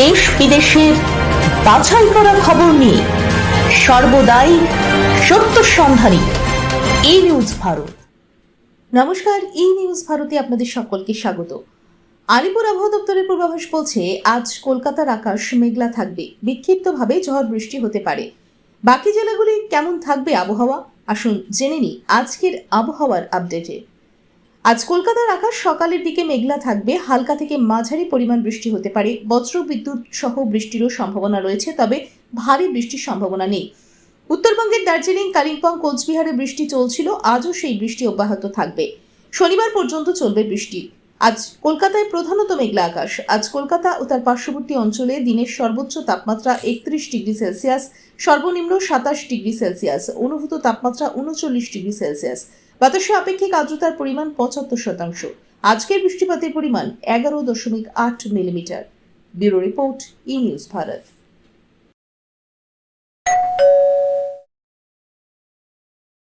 দেশ বিদেশের বাছাই করা খবর নিয়ে সর্বদাই সত্য সন্ধানী এই নিউজ ভারত। নমস্কার ই নিউজ ভারতে আপনাদের সকলকে স্বাগত। আলিপুর আবহাওয়া দপ্তরের পূর্বাভাস বলছে, আজ কলকাতার আকাশ মেঘলা থাকবে, বিক্ষিপ্তভাবে ঝড় বৃষ্টি হতে পারে। বাকি জেলাগুলি কেমন থাকবে আবহাওয়া? আসুন জেনে নিই আজকের আবহাওয়ার আপডেটে আজ কলকাতার আকাশ সকালের দিকে মেঘলা থাকবে। হালকা থেকে মাঝারি পরিমাণ বৃষ্টি হতে পারে। বজ্র, বিদ্যুৎ সহ বৃষ্টিরও সম্ভাবনা রয়েছে, তবে ভারী বৃষ্টির সম্ভাবনা নেই। উত্তরবঙ্গের দার্জিলিং, কালিম্পং, কোচবিহারে বৃষ্টি চলছিল। আজও সেই বৃষ্টি অব্যাহত থাকবে। শনিবার পর্যন্ত চলবে বৃষ্টি। আজ কলকাতায় প্রধানত মেঘলা আকাশ। আজ কলকাতা ও তার পার্শ্ববর্তী অঞ্চলে দিনের সর্বোচ্চ তাপমাত্রা একত্রিশ ডিগ্রি সেলসিয়াস, সর্বনিম্ন সাতাশ ডিগ্রি সেলসিয়াস। অনুভূত তাপমাত্রা উনচল্লিশ ডিগ্রি সেলসিয়াস। বাতাসে আপেক্ষিক আর্দ্রতার পরিমাণ পঁচাত্তর শতাংশ। আজকের বৃষ্টিপাতের পরিমাণ এগারো দশমিক আট millimetre. Bureau report, E news Bharat.